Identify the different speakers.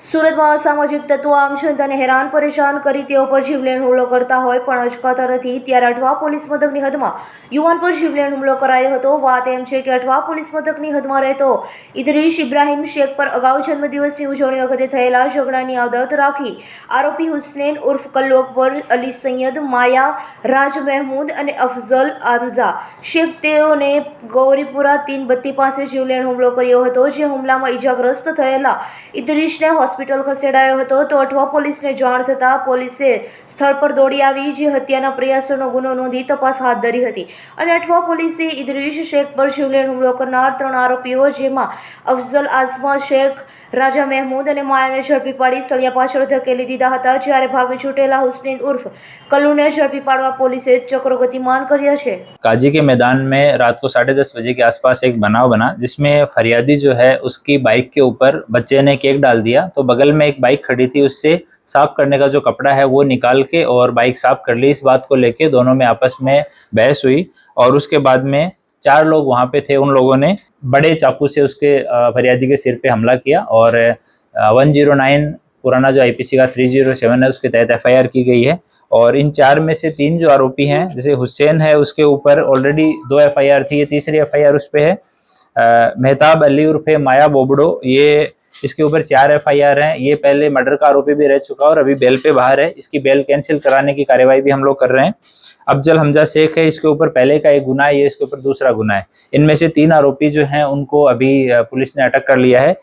Speaker 1: સુરતમાં અસામાજિક તત્વો આમ જનતાને હેરાન પરેશાન કરી તેઓ પર જીવલેણ હુમલો કરતા હોય પણ અચકાતા નથી ત્યારે અઠવા પોલીસ મથકની હદમાં યુવાન પર જીવલેણ હુમલો કરાયો હતો. વાત એમ છે કે અઠવા પોલીસ મથકની હદમાં રહેતો ઇદરીશ ઇબ્રાહીમ શેખ પર અગાઉ જન્મદિવસની ઉજવણી વખતે થયેલા ઝઘડાની આદત રાખી. આરોપી હુસનેન ઉર્ફ કલ્લોક અકબર અલી સૈયદ, માયા, રાજ મહેમૂદ અને અફઝલ આમઝા. શેખ તેઓને ગૌરીપુરા તીન બત્તી પાસે જીવલેણ હુમલો કર્યો હતો, જે હુમલામાં ઈજાગ્રસ્ત થયેલા ઇદરીશને હોસ્પિટલ ખસેડાયો હતો તો અઠવા પોલીસને જાણ થતાં પોલીસે સ્થળ પર દોડી આવી જે હત્યાના પ્રયાસોનો ગુનો નોંધી તપાસ હાથ ધરી હતી અને અઠવા પોલીસે ઇદરીશ શેખ પર જીવલેણ હુમલો કરનાર ત્રણ આરોપીઓ જેમાં અફઝલ આઝમા શેખ રાજા મહેમૂદ અને માયાને ઝડપી પાડી સળિયા પાછળ ધકેલી દીધા હતા જ્યારે ભાગી છૂટેલા હુસનેન ઉર્ફ કલ્લુને ઝડપી પાડવા પોલીસે ચક્રો ગતિમાન કર્યા છે
Speaker 2: काजी के मैदान में रात को साढ़े दस बजे के आसपास एक बनाव बना जिसमें फरियादी जो है उसकी बाइक के ऊपर बच्चे ने केक डाल दिया तो बगल में एक बाइक खड़ी थी, उससे साफ़ करने का जो कपड़ा है वो निकाल के और बाइक साफ़ कर ली। इस बात को लेके दोनों में आपस में बहस हुई और उसके बाद में चार लोग वहाँ पे थे। उन लोगों ने बड़े चाकू से उसके फरियादी के सिर पे हमला किया और वन ज़ीरो नाइन पुराना जो आईपीसी का थ्री ज़ीरो सेवन है, उसके तहत एफआईआर की गई है और इन चार में से तीन जो आरोपी हैं, जैसे हुसैन है, उसके ऊपर ऑलरेडी दो एफआईआर थी, ये तीसरी एफआईआर उस पे है। मेहताब अली उर्फे माया बोबड़ो, ये इसके ऊपर चार एफ़ आई आर है। ये पहले मर्डर का आरोपी भी रह चुका और अभी बेल पे बाहर है। इसकी बेल कैंसिल कराने की कार्यवाही भी हम लोग कर रहे हैं। अफजल हमजा शेख है, इसके ऊपर पहले का एक गुना है ये इसके ऊपर दूसरा गुना है। इनमें से तीन आरोपी जो हैं, उनको अभी पुलिस ने अटक कर लिया है।